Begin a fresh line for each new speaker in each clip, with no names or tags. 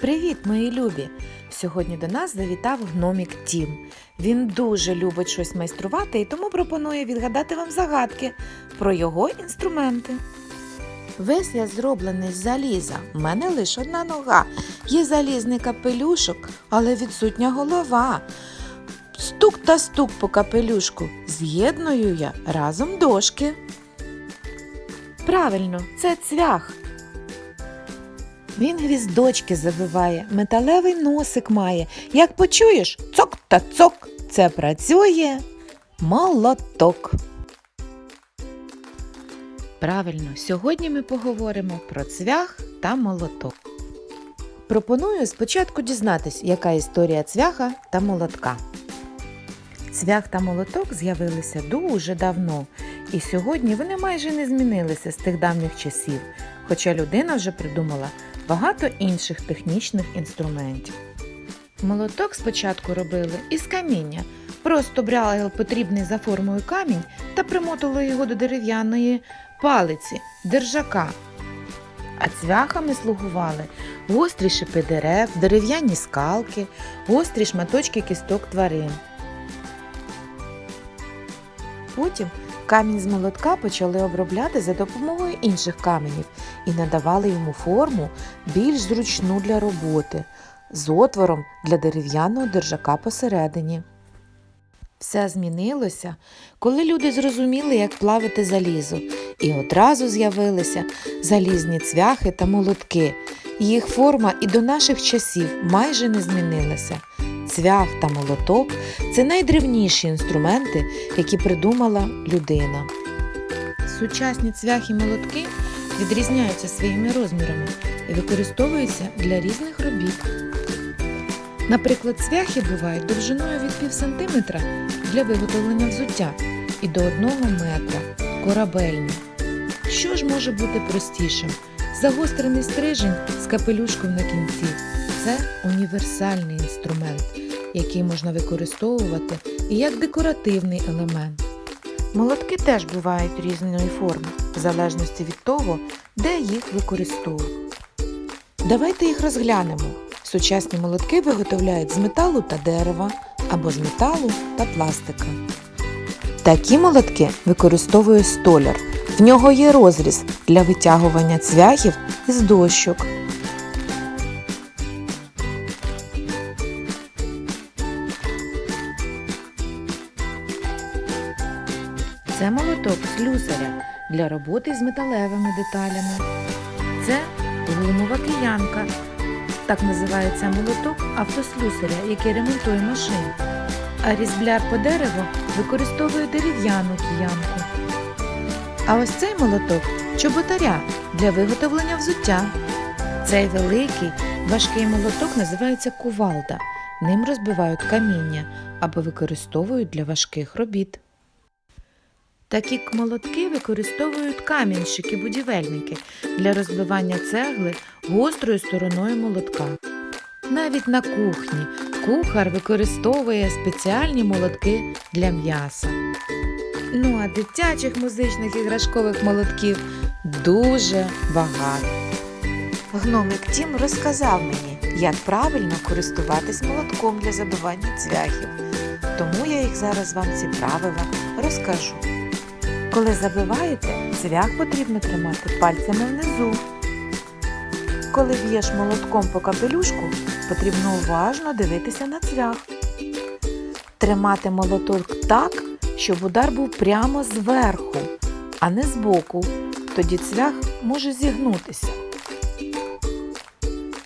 Привіт, мої любі! Сьогодні до нас завітав гномік Тім. Він дуже любить щось майструвати і тому пропонує відгадати вам загадки про його інструменти. Весь я зроблений з заліза. В мене лише одна нога. Є залізний капелюшок, але відсутня голова. Стук та стук по капелюшку. З'єдную я разом дошки. Правильно, це цвях. Він гвіздочки забиває, металевий носик має. Як почуєш, цок та цок, це працює молоток. Правильно, сьогодні ми поговоримо про цвях та молоток. Пропоную спочатку дізнатись, яка історія цвяха та молотка. Цвях та молоток з'явилися дуже давно, і сьогодні вони майже не змінилися з тих давніх часів, хоча людина вже придумала багато інших технічних інструментів. Молоток спочатку робили із каміння, просто брали потрібний за формою камінь та примотували його до дерев'яної палиці, держака. А цвяхами слугували гострі шипи дерев, дерев'яні скалки, гострі шматочки кісток тварин. Потім камінь з молотка почали обробляти за допомогою інших каменів і надавали йому форму більш зручну для роботи, з отвором для дерев'яного держака посередині. Все змінилося, коли люди зрозуміли, як плавити залізо, і одразу з'явилися залізні цвяхи та молотки. Їх форма і до наших часів майже не змінилася. Цвях та молоток це найдревніші інструменти, які придумала людина. Сучасні цвяхи і молотки відрізняються своїми розмірами і використовуються для різних робіт. Наприклад, цвяхи бувають довжиною від пів сантиметра для виготовлення взуття і до одного метра корабельні. Що ж може бути простішим? Загострений стрижень з капелюшком на кінці це універсальний інструмент, який можна використовувати і як декоративний елемент. Молотки теж бувають різної форми, в залежності від того, де їх використовують. Давайте їх розглянемо. Сучасні молотки виготовляють з металу та дерева або з металу та пластика. Такі молотки використовує столяр. В нього є розріз для витягування цвяхів із дощок. Це молоток слюсаря для роботи з металевими деталями. Це гумова киянка. Так називається молоток автослюсаря, який ремонтує машини. А різбляр по дереву використовує дерев'яну киянку. А ось цей молоток чоботаря для виготовлення взуття. Цей великий важкий молоток називається кувалда. Ним розбивають каміння або використовують для важких робіт. Такі молотки використовують камінщики-будівельники для розбивання цегли гострою стороною молотка. Навіть на кухні кухар використовує спеціальні молотки для м'яса. Ну а дитячих музичних іграшкових молотків дуже багато. Гномик Тім розказав мені, як правильно користуватись молотком для забивання цвяхів. Тому я їх зараз вам ці правила розкажу. Коли забиваєте, цвях потрібно тримати пальцями внизу. Коли б'єш молотком по капелюшку, потрібно уважно дивитися на цвях. Тримати молоток так, щоб удар був прямо зверху, а не збоку. Тоді цвях може зігнутися.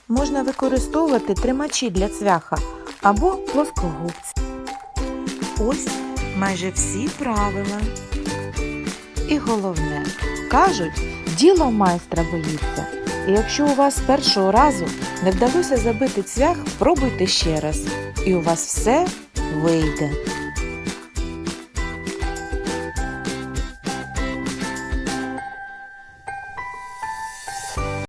Можна використовувати тримачі для цвяха або плоскогубці. Ось майже всі правила. І головне, кажуть, діло майстра боїться. І якщо у вас першого разу не вдалося забити цвях, пробуйте ще раз. І у вас все вийде.